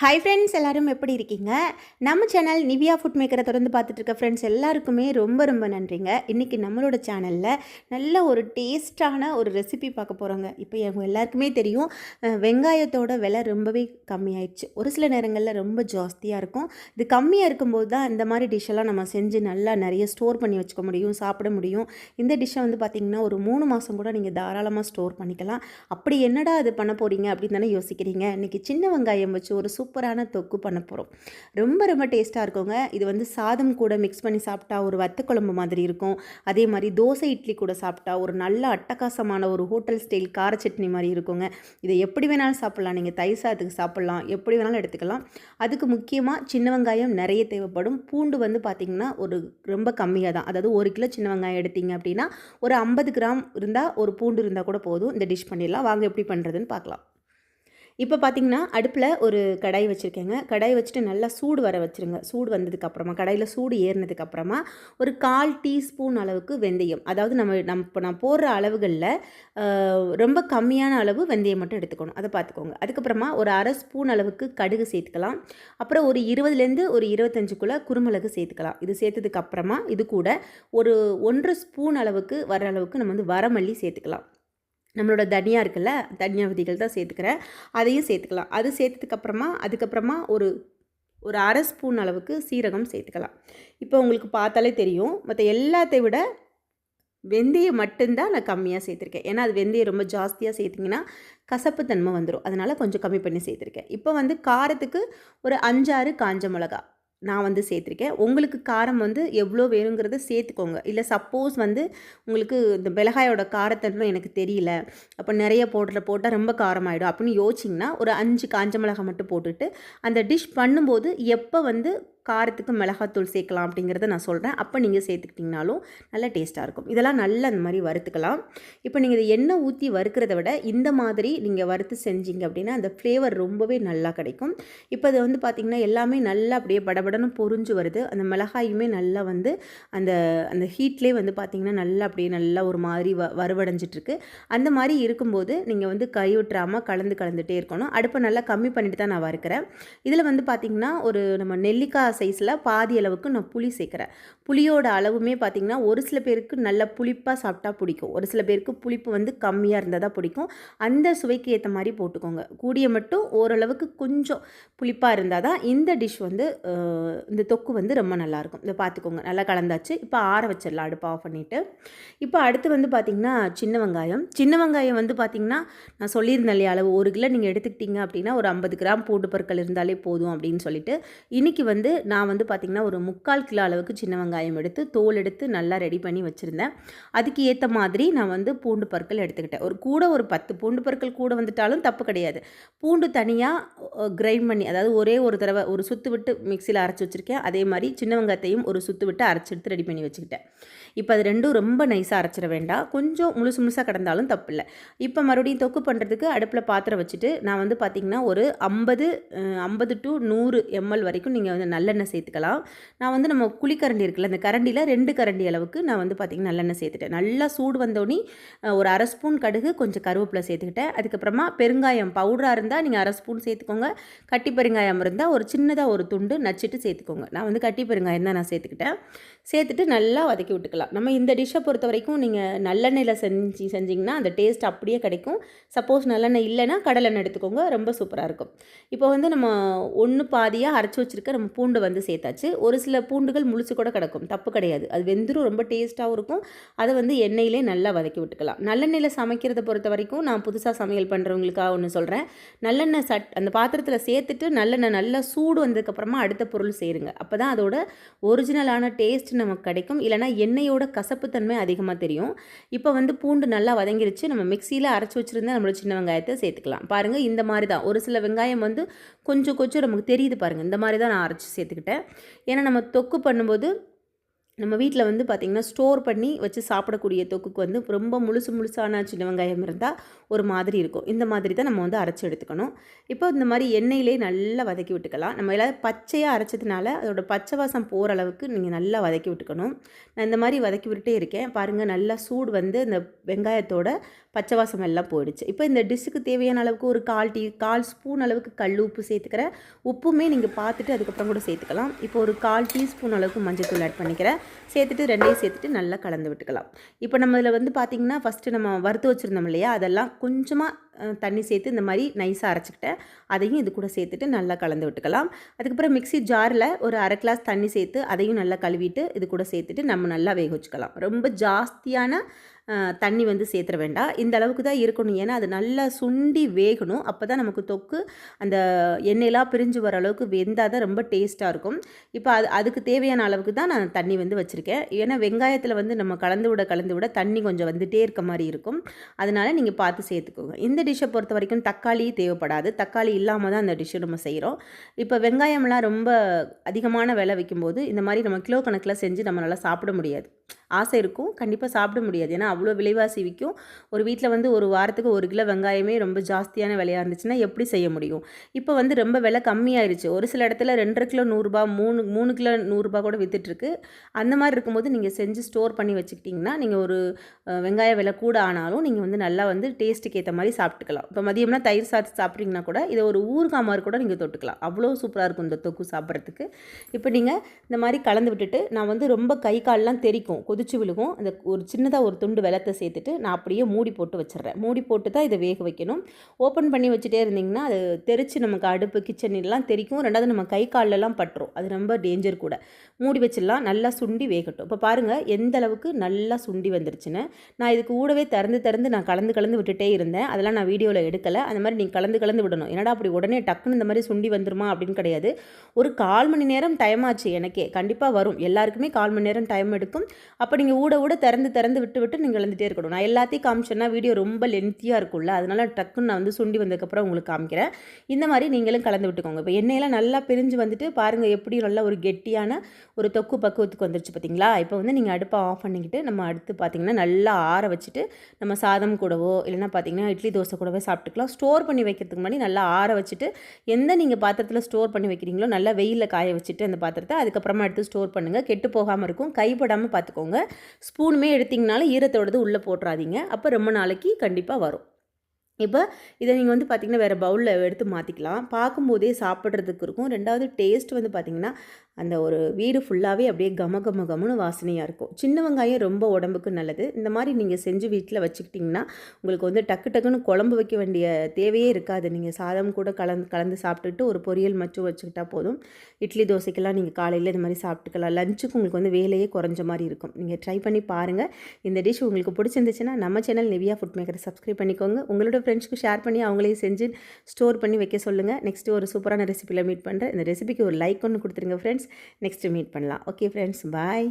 Hi friends எல்லோரும் எப்படி இருக்கீங்க? நம்ம சேனல் நிவியா ஃபுட் மேக்கரை தொடர்ந்து பார்த்துட்டு இருக்க ஃப்ரெண்ட்ஸ் எல்லாருக்குமே ரொம்ப ரொம்ப நன்றிங்க. இன்றைக்கி நம்மளோட சேனலில் நல்ல ஒரு டேஸ்டான ஒரு ரெசிபி பார்க்க போகிறோங்க இப்போ எங்க எல்லாருக்குமே தெரியும் வெங்காயத்தோட விலை ரொம்பவே கம்மியாயிடுச்சு. ஒரு சில நேரங்களில் ரொம்ப ஜாஸ்தியாக இருக்கும். இது கம்மியாக இருக்கும்போது தான் இந்த மாதிரி டிஷ்ஷெல்லாம் நம்ம செஞ்சு நல்லா நிறைய ஸ்டோர் பண்ணி வச்சுக்க முடியும் சாப்பிட முடியும். இந்த டிஷ்ஷை வந்து பார்த்திங்கன்னா ஒரு மூணு மாதம் கூட நீங்கள் தாராளமாக ஸ்டோர் பண்ணிக்கலாம். அப்படி என்னடா அது பண்ண போகிறீங்க அப்படின்னு தானே யோசிக்கிறீங்க. இன்றைக்கி சின்ன வெங்காயம் வச்சு ஒரு சூப்பரான தொக்கு பண்ண போகிறோம் ரொம்ப ரொம்ப டேஸ்ட்டாக இருக்குங்க. இது வந்து சாதம் கூட மிக்ஸ் பண்ணி சாப்பிட்டா ஒரு வத்த குழம்பு மாதிரி இருக்கும். அதே மாதிரி தோசை இட்லி கூட சாப்பிட்டா ஒரு நல்ல அட்டகாசமான ஒரு ஹோட்டல் ஸ்டைல் கார சட்னி மாதிரி இருக்குங்க. இதை எப்படி வேணாலும் சாப்பிட்லாம். நீங்கள் தயிர் சாதத்துக்கு சாப்பிட்லாம். எப்படி வேணாலும் எடுத்துக்கலாம். அதுக்கு முக்கியமாக சின்ன வெங்காயம் நிறைய தேவைப்படும். பூண்டு வந்து பார்த்திங்கன்னா ஒரு ரொம்ப கம்மியாக தான். அதாவது ஒரு கிலோ சின்ன வெங்காயம் எடுத்தீங்க அப்படின்னா ஒரு ஐம்பது கிராம் இருந்தால் ஒரு பூண்டு இருந்தால் கூட போதும். இந்த டிஷ் பண்ணிடலாம். வாங்க எப்படி பண்ணுறதுன்னு பார்க்கலாம். இப்போ பார்த்தீங்கன்னா அடுப்பில் ஒரு கடாய் வச்சுருக்கேங்க. கடாய் வச்சுட்டு நல்லா சூடு வர வச்சுருங்க. சூடு வந்ததுக்கப்புறமா கடாயில் சூடு ஏறினதுக்கப்புறமா ஒரு கால் டீஸ்பூன் அளவுக்கு வெந்தயம். அதாவது நம்ம நம்ம இப்போ நான் போடுற அளவுகளில் ரொம்ப கம்மியான அளவு வெந்தயம் மட்டும் எடுத்துக்கணும். அதை பார்த்துக்கோங்க. அதுக்கப்புறமா ஒரு அரை ஸ்பூன் அளவுக்கு கடுகு சேர்த்துக்கலாம். அப்புறம் ஒரு இருபதுலேருந்து ஒரு இருபத்தஞ்சுக்குள்ளே குருமிளகு சேர்த்துக்கலாம். இது சேர்த்ததுக்கப்புறமா இது கூட ஒரு ஒன்றரை ஸ்பூன் அளவுக்கு வர அளவுக்கு நம்ம வந்து வரமல்லி சேர்த்துக்கலாம். நம்மளோட தனியாக இருக்குல்ல தனியா விதிகள் தான் சேர்த்துக்கிறேன் அதையும் சேர்த்துக்கலாம். அது சேர்த்ததுக்கப்புறமா அதுக்கப்புறமா ஒரு ஒரு அரை ஸ்பூன் அளவுக்கு சீரகம் சேர்த்துக்கலாம். இப்போ உங்களுக்கு பார்த்தாலே தெரியும். மற்ற எல்லாத்தை விட வெந்தயம் மட்டும்தான் நான் கம்மியாக சேர்த்துருக்கேன். ஏன்னா அது வெந்தயம் ரொம்ப ஜாஸ்தியாக சேர்த்திங்கன்னா கசப்பு தன்மை வந்துடும் அதனால் கொஞ்சம் கம்மி பண்ணி சேர்த்துருக்கேன். இப்போ வந்து காரத்துக்கு ஒரு அஞ்சாறு காஞ்ச மிளகா நான் வந்து சேர்த்துருக்கேன். உங்களுக்கு காரம் வந்து எவ்வளோ வேணுங்கிறத சேர்த்துக்கோங்க. இல்லை சப்போஸ் வந்து உங்களுக்கு இந்த மிளகாயோட காரத்தன்மை எனக்கு தெரியல. அப்போ நிறைய போடுற போட்டால் ரொம்ப காரமாயிடும். அப்படின்னு யோசிச்சிங்கன்னா ஒரு அஞ்சு காஞ்ச மிளகாய் மட்டும் போட்டுட்டு அந்த டிஷ் பண்ணும்போது எப்போ வந்து காரத்துக்கு மிளகாத்தூள் சேர்க்கலாம் அப்படிங்கிறத நான் சொல்கிறேன் அப்போ நீங்கள் சேர்த்துக்கிட்டிங்கனாலும் நல்லா டேஸ்ட்டாக இருக்கும். இதெல்லாம் நல்லா அந்த மாதிரி வறுத்துக்கலாம். இப்போ நீங்கள் இதை எண்ணெய் ஊற்றி வறுக்கிறத விட இந்த மாதிரி நீங்கள் வறுத்து செஞ்சீங்க அப்படின்னா அந்த ஃப்ளேவர் ரொம்பவே நல்லா கிடைக்கும். இப்போ அது வந்து பார்த்திங்கன்னா எல்லாமே நல்லா அப்படியே படபடன்னு பொரிஞ்சு வருது. அந்த மிளகாயுமே நல்லா வந்து அந்த அந்த ஹீட்லேயே வந்து பார்த்திங்கன்னா நல்லா அப்படியே நல்லா ஒரு மாதிரி வ வறுவடைஞ்சிட்ருக்கு. அந்த மாதிரி இருக்கும்போது நீங்கள் வந்து கை விட்டுறாமல் கலந்து கலந்துகிட்டே இருக்கணும். அடுப்பை நல்லா கம்மி பண்ணிட்டு தான் நான் வறுக்கிறேன். இதில் வந்து பார்த்திங்கன்னா ஒரு நம்ம நெல்லிக்காய் சைஸில் பாதி அளவுக்கு நான் புளி சேர்க்குறேன். புளியோட அளவுமே பார்த்திங்கன்னா ஒரு சில பேருக்கு நல்ல புளிப்பாக சாப்பிட்டா பிடிக்கும். ஒரு சில பேருக்கு புளிப்பு வந்து கம்மியாக இருந்தால் தான் பிடிக்கும். அந்த சுவைக்கு ஏற்ற மாதிரி போட்டுக்கோங்க. கூடிய மட்டும் ஓரளவுக்கு கொஞ்சம் புளிப்பாக இருந்தால் தான் இந்த டிஷ் வந்து இந்த தொக்கு வந்து ரொம்ப நல்லாயிருக்கும். இதை பார்த்துக்கோங்க நல்லா கலந்தாச்சு. இப்போ ஆற வச்சிடலாம். அடுப்பு ஆஃப் பண்ணிவிட்டு இப்போ அடுத்து வந்து பார்த்திங்கன்னா சின்ன வெங்காயம். சின்ன வெங்காயம் வந்து பார்த்திங்கன்னா நான் சொல்லியிருந்தேன் இல்லையா அளவு ஒரு கிலோ நீங்கள் எடுத்துக்கிட்டிங்க அப்படின்னா ஒரு ஐம்பது கிராம் பூண்டு பொருட்கள் இருந்தாலே போதும் அப்படின்னு சொல்லிட்டு. இன்றைக்கி வந்து நான் வந்து பார்த்திங்கன்னா ஒரு முக்கால் கிலோ அளவுக்கு சின்ன வெங்காயம் எடுத்து தோல் எடுத்து நல்லா ரெடி பண்ணி வச்சுருந்தேன். அதுக்கு ஏற்ற மாதிரி நான் வந்து பூண்டு பற்கள் எடுத்துக்கிட்டேன். ஒரு கூட ஒரு பத்து பூண்டு பற்கள் கூட வந்துட்டாலும் தப்பு கிடையாது. பூண்டு தனியாக கிரைண்ட் பண்ணி அதாவது ஒரே ஒரு தடவை ஒரு சுத்து விட்டு மிக்சியில் அரைச்சி வச்சுருக்கேன். அதே மாதிரி சின்ன வெங்காயத்தையும் ஒரு சுத்து விட்டு அரைச்சி எடுத்து ரெடி பண்ணி வச்சுக்கிட்டேன். இப்போ அது ரெண்டும் ரொம்ப நைஸாக அரைச்சிட வேண்டாம். கொஞ்சம் முழுசு முழுசாக கிடந்தாலும் தப்பு இல்லை. இப்போ மறுபடியும் தொக்கு பண்ணுறதுக்கு அடுப்பில் பாத்திரம் வச்சுட்டு நான் வந்து பார்த்திங்கன்னா ஒரு ஐம்பது ஐம்பது டு நூறு எம்எல் வரைக்கும் நீங்கள் வந்து நல்ல நல்லெண்ணெய் சேர்த்துக்கலாம். நான் வந்து நம்ம குழிக்கரண்டி இருக்குல்ல அந்த கரண்டியில் ரெண்டு கரண்டி அளவுக்கு நான் வந்து பார்த்திங்கன்னா நல்லெண்ணெய் சேர்த்துட்டேன். நல்லா சூடு வந்தோடனே ஒரு அரை ஸ்பூன் கடுகு கொஞ்சம் கருவேப்பிலை சேர்த்துக்கிட்டேன். அதுக்கப்புறமா பெருங்காயம் பவுடராக இருந்தால் நீங்கள் அரை ஸ்பூன் சேர்த்துக்கோங்க. கட்டி பெருங்காயம் இருந்தால் ஒரு சின்னதாக ஒரு துண்டு நச்சுட்டு சேர்த்துக்கோங்க. நான் வந்து கட்டி பெருங்காயம் தான் நான் சேர்த்துக்கிட்டேன். சேர்த்துட்டு நல்லா வதக்கி விட்டுக்கலாம். நம்ம இந்த டிஷ்ஷை பொறுத்த வரைக்கும் நீங்கள் நல்லெண்ணெயில் செஞ்சு செஞ்சிங்கன்னா அந்த டேஸ்ட் அப்படியே கிடைக்கும். சப்போஸ் நல்லெண்ணெய் இல்லைன்னா கடலெண்ணெய் எடுத்துக்கோங்க ரொம்ப சூப்பராக இருக்கும். இப்போ வந்து நம்ம ஒன்று பாதியாக அரைச்சி வச்சுருக்க நம்ம பூண்டு வந்து சேர்த்தாச்சு. ஒரு சில பூண்டுகள் முழுசு கூட கிடக்கும். தப்பு கிடையாது. அது வெந்துரும் ரொம்ப டேஸ்ட்டாகவும் இருக்கும். அதை வந்து எண்ணெயிலே நல்லா வதக்கி விட்டுக்கலாம். நல்லெண்ணெயில் சமைக்கிறத பொறுத்த வரைக்கும் நான் புதுசாக சமையல் பண்ணுறவங்களுக்காக ஒன்று சொல்கிறேன் நல்லெண்ணெய் சட் அந்த பாத்திரத்தில் சேர்த்துட்டு நல்லெண்ணெய் நல்லா சூடு வந்ததுக்கப்புறமா அடுத்த பொருள் சேருங்க. அப்போ தான் அதோட ஒரிஜினலான டேஸ்ட் நமக்கு கிடைக்கும். இல்லைனா எண்ணெயோட கசப்புத்தன்மை அதிகமாக தெரியும். இப்போ வந்து பூண்டு நல்லா வதங்கிருச்சு. நம்ம மிக்சியில் அரைச்சி வச்சுருந்தா நம்மளோட சின்ன வெங்காயத்தை சேர்த்துக்கலாம். பாருங்கள் இந்த மாதிரி தான். ஒரு சில வெங்காயம் வந்து கொஞ்சம் கொஞ்சம் நமக்கு தெரியுது பாருங்கள் இந்த மாதிரி தான் நான் அரைச்சி சேர்த்துக்கிட்டேன் ஏன்னா நம்ம தொக்கு பண்ணும்போது நம்ம வீட்டில் வந்து பார்த்திங்கன்னா ஸ்டோர் பண்ணி வச்சு சாப்பிடக்கூடிய தொக்குக்கு வந்து ரொம்ப முழுசு முழுசான சின்ன வெங்காயம் இருந்தால் ஒரு மாதிரி இருக்கும். இந்த மாதிரி தான் நம்ம வந்து அரைச்சி எடுத்துக்கணும். இப்போ இந்த மாதிரி எண்ணெயிலே நல்லா வதக்கி விட்டுக்கலாம். நம்ம எல்லாம் பச்சையாக அரைச்சதுனால அதோட பச்சை வாசம் போகிற அளவுக்கு நீங்கள் நல்லா வதக்கி விட்டுக்கணும். நான் இந்த மாதிரி வதக்கி விட்டுட்டே இருக்கேன். பாருங்கள் நல்லா சூடு வந்து இந்த வெங்காயத்தோட பச்சை வாசம் எல்லாம் போயிடுச்சு. இப்போ இந்த டிஷ்ஷுக்கு தேவையான அளவுக்கு ஒரு கால் டீ கால் ஸ்பூன் அளவுக்கு கல் உப்பு சேர்த்துக்கிறேன் உப்புமே நீங்கள் பார்த்துட்டு அதுக்கப்புறம் கூட சேர்த்துக்கலாம். இப்போ ஒரு கால் டீஸ்பூன் அளவுக்கு மஞ்சள் ஆட் பண்ணிக்கிறேன் சேர்த்துட்டு ரெண்டையும் சேர்த்துட்டு நல்லா கலந்து விட்டுக்கலாம். இப்போ நம்ம இதில் வந்து பார்த்திங்கன்னா ஃபஸ்ட்டு நம்ம வறுத்து வச்சுருந்தோம் இல்லையா? அதெல்லாம் கொஞ்சமாக தண்ணி சேர்த்து இந்த மாதிரி நைஸாக அரைச்சிக்கிட்டேன். அதையும் இது கூட சேர்த்துட்டு நல்லா கலந்து விட்டுக்கலாம். அதுக்கப்புறம் மிக்சி ஜாரில் ஒரு அரை கிளாஸ் தண்ணி சேர்த்து அதையும் நல்லா கழுவிட்டு இது கூட சேர்த்துட்டு நம்ம நல்லா வேக வச்சுக்கலாம். ரொம்ப ஜாஸ்தியான தண்ணி வந்து சேர்த்துற வேண்டாம். இந்த அளவுக்கு தான் இருக்கணும். ஏன்னா அது நல்லா சுண்டி வேகணும். அப்போ தான் நமக்கு தொக்கு அந்த எண்ணெயெலாம் பிரிஞ்சு வர அளவுக்கு வெந்தால் தான் ரொம்ப டேஸ்ட்டாக இருக்கும். இப்போ அது அதுக்கு தேவையான அளவுக்கு தான் நான் தண்ணி வந்து வச்சுருக்கேன். ஏன்னா வெங்காயத்தில் வந்து நம்ம கலந்து விட கலந்து விட தண்ணி கொஞ்சம் வந்துகிட்டே இருக்க மாதிரி இருக்கும். அதனால் நீங்கள் பார்த்து சேர்த்துக்கோங்க. இந்த டிஷ்ஷை பொறுத்த வரைக்கும் தக்காளி தேவைப்படாது. தக்காளி இல்லாமல் தான் அந்த டிஷ்ஷை நம்ம செய்கிறோம் இப்போ வெங்காயம்லாம் ரொம்ப அதிகமான விலை வைக்கும்போது இந்த மாதிரி நம்ம கிலோ கணக்கில் செஞ்சு நம்மளால் சாப்பிட முடியாது. ஆசை இருக்கும். கண்டிப்பாக சாப்பிட முடியாது. ஏன்னா அவ்வளோ விலைவாசி விற்கும் ஒரு வீட்டில் வந்து ஒரு வாரத்துக்கு ஒரு கிலோ வெங்காயமே ரொம்ப ஜாஸ்தியான விலையாக இருந்துச்சுன்னா எப்படி செய்ய முடியும்? இப்போ வந்து ரொம்ப விலை கம்மியாயிருச்சு. ஒரு சில இடத்துல ரெண்டரை கிலோ நூறுரூபா மூணு மூணு கிலோ நூறுரூபா கூட விற்றுட்ருக்கு அந்த மாதிரி இருக்கும்போது நீங்கள் செஞ்சு ஸ்டோர் பண்ணி வச்சுக்கிட்டிங்கன்னா நீங்கள் ஒரு வெங்காய விலை கூட ஆனாலும் நீங்கள் வந்து நல்லா வந்து டேஸ்ட்டுக்கு ஏற்ற மாதிரி சாப்பிட்டுக்கலாம். இப்போ மதியம்னா தயிர் சாத்து சாப்பிட்றீங்கன்னா கூட இதை ஒரு ஊறுகாய் மாதிரி கூட நீங்கள் தொட்டுக்கலாம். அவ்வளோ சூப்பராக இருக்கும் இந்த தொக்கு சாப்பிட்றதுக்கு. இப்போ நீங்கள் இந்த மாதிரி கலந்து விட்டுட்டு நான் வந்து ரொம்ப கை கால்லாம் தெரிக்கும். கொதிச்சு விழுகும். அந்த ஒரு சின்னதாக ஒரு துண்டு வெள்ளத்தை சேர்த்துட்டு நான் அப்படியே மூடி போட்டு வச்சிடுறேன். மூடி போட்டு தான் இதை வேக வைக்கணும். ஓப்பன் பண்ணி வச்சுட்டே இருந்திங்கன்னா அது தெரிச்சு நமக்கு அடுப்பு கிச்சன்லாம் தெரிக்கும். ரெண்டாவது நம்ம கை காலெலாம் பட்டுரும். அது ரொம்ப டேஞ்சர் கூட. மூடி வச்சிடலாம். நல்லா சுண்டி வேகட்டும். இப்போ பாருங்கள் எந்த அளவுக்கு நல்லா சுண்டி வந்துருச்சுன்னு. நான் இதுக்கு கூடவே திறந்து திறந்து நான் கலந்து கலந்து விட்டுட்டே இருந்தேன். அதெல்லாம் நான் வீடியோவில் எடுக்கலை. அந்த மாதிரி நீங்கள் கலந்து கலந்து விடணும். என்னடா அப்படி உடனே டக்குன்னு இந்த மாதிரி சுண்டி வந்துருமா அப்படின்னு கிடையாது. ஒரு கால் மணி நேரம் டைம் ஆச்சு எனக்கே. கண்டிப்பாக வரும். எல்லாருக்குமே கால் மணி நேரம் டைம் எடுக்கும். அப்போ நீங்கள் ஊட ஊட திறந்து திறந்து விட்டு விட்டு நீங்கள் கலந்துகிட்டே இருக்கணும். நான் எல்லாத்தையும் காமிச்சேன்னா வீடியோ ரொம்ப லென்த்தியாக இருக்கும்ல. அதனால் டக்குன்னு நான் வந்து சுண்டி வந்ததுக்கப்புறம் உங்களுக்கு காமிக்கிறேன். இந்த மாதிரி நீங்களும் கலந்து விட்டுக்கோங்க. இப்போ எண்ணெயெல்லாம் நல்லா பிரிஞ்சு வந்துட்டு பாருங்கள் எப்படி நல்லா ஒரு கெட்டியான ஒரு தொக்கு பக்குவத்துக்கு வந்துருச்சு பார்த்தீங்களா இப்போ வந்து நீங்கள் அடுப்பை ஆஃப் பண்ணிக்கிட்டு நம்ம அடுத்து பார்த்திங்கன்னா நல்லா ஆற வச்சுட்டு நம்ம சாதம் கூடவோ இல்லைனா பார்த்திங்கன்னா இட்லி தோசை கூடவே சாப்பிட்டுக்கலாம். ஸ்டோர் பண்ணி வைக்கிறதுக்கு முன்னாடி நல்லா ஆற வச்சுட்டு எந்த நீங்கள் பாத்திரத்தில் ஸ்டோர் பண்ணி வைக்கிறீங்களோ நல்லா வெயிலில் காய வச்சுட்டு அந்த பாத்திரத்தை அதுக்கப்புறமா எடுத்து ஸ்டோர் பண்ணுங்கள் கெட்டு போகாமல் இருக்கும். கைப்படாமல் பார்த்துக்கோங்க ஸ்பூனுமே எடுத்திங்கனாலும் ஈரத்தோடது உள்ளே போட்டுறாதீங்க. அப்போ ரொம்ப நாளைக்கு கண்டிப்பாக வரும். இப்போ இதை நீங்கள் வந்து பார்த்திங்கன்னா வேறு பவுலில் எடுத்து மாற்றிக்கலாம் பார்க்கும்போதே சாப்பிட்றதுக்கு இருக்கும் ரெண்டாவது டேஸ்ட் வந்து பார்த்திங்கன்னா அந்த ஒரு வீடு ஃபுல்லாகவே அப்படியே கம கம கமனு வாசனையாக இருக்கும். சின்ன வெங்காயம் ரொம்ப உடம்புக்கு நல்லது. இந்த மாதிரி நீங்கள் செஞ்சு வீட்டில் வச்சுக்கிட்டிங்கன்னா உங்களுக்கு வந்து டக்கு டக்குன்னு குழம்பு வைக்க வேண்டிய தேவையே இருக்காது. நீங்கள் சாதம் கூட கலந்து கலந்து சாப்பிட்டுட்டு ஒரு பொரியல் மச்சும் வச்சுக்கிட்டா போதும். இட்லி தோசைக்கெல்லாம் நீங்கள் காலையில் இந்த மாதிரி சாப்பிட்டுக்கலாம். லஞ்சுக்கு உங்களுக்கு வந்து வேலையே குறைஞ்ச மாதிரி இருக்கும். நீங்கள் ட்ரை பண்ணி பாருங்கள் இந்த டிஷ் உங்களுக்கு பிடிச்சிருந்துச்சுன்னா நம்ம சேனல் நிவியா ஃபுட் மேக்கரை சப்ஸ்கிரைப் பண்ணிக்கோங்க. உங்களோட ஃப்ரெண்ட்ஸ்க்கு ஷேர் பண்ணி அவங்களே செஞ்சு ஸ்டோர் பண்ணி வைக்க சொல்லுங்கள் நெக்ஸ்ட்டு ஒரு சூப்பரான ரெசிபியில் மீட் பண்ணுறேன் இந்த ரெசிபிக்கு ஒரு லைக் ஒன்று கொடுத்துருங்க ஃப்ரெண்ட்ஸ் நெக்ஸ்ட்டு மீட் பண்ணலாம். Okay friends bye